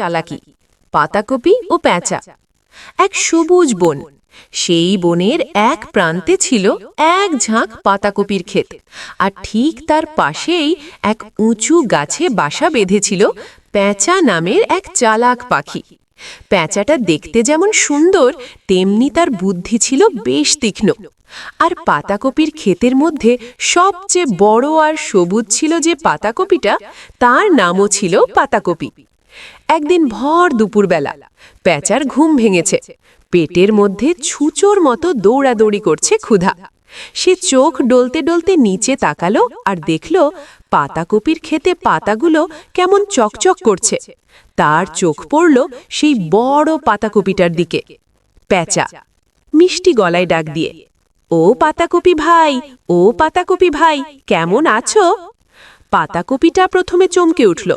চালাকি, পাতাকপি ও প্যাঁচা। এক সবুজ বন। সেই বনের এক প্রান্তে ছিল এক ঝাঁক পাতাকপির ক্ষেত। আর ঠিক তার পাশেই এক উঁচু গাছে বাসা বেঁধেছিল প্যাঁচা নামের এক চালাক পাখি। প্যাঁচাটা দেখতে যেমন সুন্দর, তেমনি তার বুদ্ধি ছিল বেশ তীক্ষ্ণ। আর পাতাকপির ক্ষেতের মধ্যে সবচেয়ে বড় আর সবুজ ছিল যে পাতাকপিটা, তার নামও ছিল পাতাকপি। একদিন ভর দুপুরবেলা প্যাঁচার ঘুম ভেঙেছে। পেটের মধ্যে ছুচোর মতো দৌড়াদৌড়ি করছে ক্ষুধা। সে চোখ ডলতে ডলতে নিচে তাকালো আর দেখল পাতাকপির খেতে পাতাগুলো কেমন চকচক করছে। তার চোখ পড়ল সেই বড় পাতাকপিটার দিকে। প্যাঁচা, মিষ্টি গলায় ডাক দিয়ে, ও পাতাকপি ভাই, ও পাতাকপি ভাই, কেমন আছো? পাতাকপিটা প্রথমে চমকে উঠল।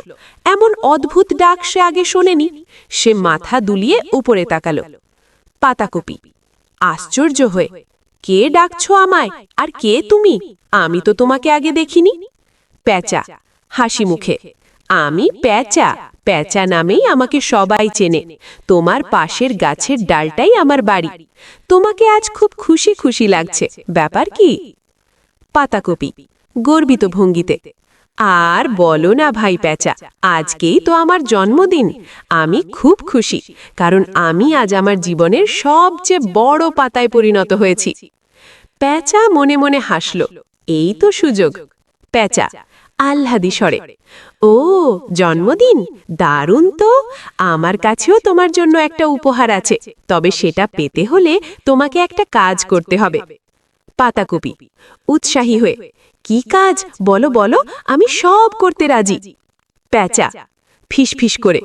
এমন অদ্ভুত ডাক সে আগে শোনেনি। সে মাথা দুলিয়ে উপরে তাকালো। পাতাকপি, আশ্চর্য হয়ে, কে ডাকছো আমায়? আর কে তুমি? আমি তো তোমাকে আগে দেখিনি। প্যাঁচা হাসি মুখে, আমি প্যাঁচা। প্যাঁচা নামেই আমাকে সবাই চেনে। তোমার পাশের গাছের ডালটাই আমার বাড়ি। তোমাকে আজ খুব খুশি খুশি লাগছে। ব্যাপার কি? পাতাকপি, গর্বিত ভঙ্গিতে আর বলো না ভাই প্যাঁচা, আজকেই তো আমার জন্মদিন। আমি খুব খুশি, কারণ আমি আজ আমার জীবনের সবচেয়ে বড় পাতায় পরিণত হয়েছি। প্যাঁচা মনে মনে হাসল, এই তো সুযোগ। প্যাঁচা, আহ্লাদি স্বরে, ও, জন্মদিন? দারুণ তো! আমার কাছেও তোমার জন্য একটা উপহার আছে, তবে সেটা পেতে হলে তোমাকে একটা কাজ করতে হবে। পাতাকপি, উৎসাহী হয়ে কি কাজ? বলো বলো, আমি সব করতে রাজি। প্যাঁচা ফিসফিস করে।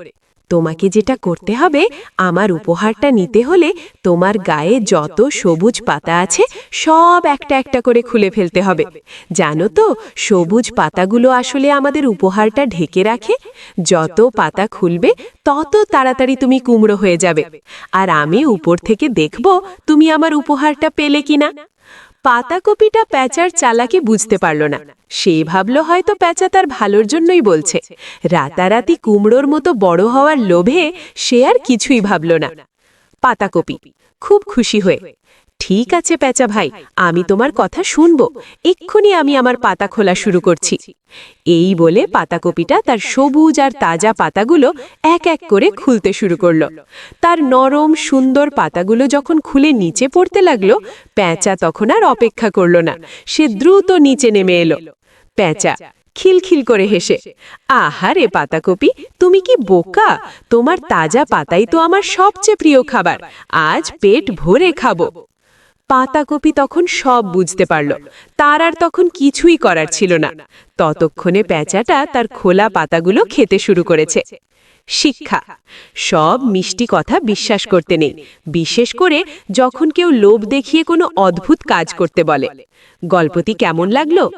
তোমাকে যেটা করতে হবে, আমার উপহারটা নিতে হলে তোমার গায়ে যত সবুজ পাতা আছে, সব একটা একটা করে খুলে ফেলতে হবে। জানো তো, সবুজ পাতাগুলো আসলে আমাদের উপহারটা ঢেকে রাখে। যত পাতা খুলবে, তত তাড়াতাড়ি তুমি কুমড়ো হয়ে যাবে। আর আমি উপর থেকে দেখব, তুমি আমার উপহারটা পেলে কিনা। পাতাকপিটা প্যাঁচার চালাকে বুঝতে পারল না। সে ভাবল হয়তো প্যাঁচা তার ভালোর জন্যই বলছে। রাতারাতি কুমড়োর মতো বড় হওয়ার লোভে সে আর কিছুই ভাবল না। পাতাকপি। খুব খুশি হয়ে ঠিক আছে প্যাঁচা ভাই, আমি তোমার কথা শুনব। এক্ষুনি আমি আমার পাতা খোলা শুরু করছি। এই বলে পাতাকপিটা তার সবুজ আর তাজা পাতাগুলো এক এক করে খুলতে শুরু করল। তার নরম, সুন্দর পাতাগুলো যখন খুলে নিচে পড়তে লাগল প্যাঁচা তখন আর অপেক্ষা করল না। সে দ্রুত নিচে নেমে এলো। প্যাঁচা খিলখিল করে হেসে আহারে পাতাকপি, তুমি কি বোকা? তোমার তাজা পাতাই তো আমার সবচেয়ে প্রিয় খাবার। আজ পেট ভরে খাব। পাতাকপি তখন সব বুঝতে পারল। তার আর তখন কিছুই করার ছিল না। ততক্ষণে প্যাঁচাটা তার খোলা পাতাগুলো খেতে শুরু করেছে। শিক্ষা। সব মিষ্টি কথা বিশ্বাস করতে নেই। বিশেষ করে যখন কেউ লোভ দেখিয়ে কোনো অদ্ভুত কাজ করতে বলে। গল্পটি কেমন লাগল?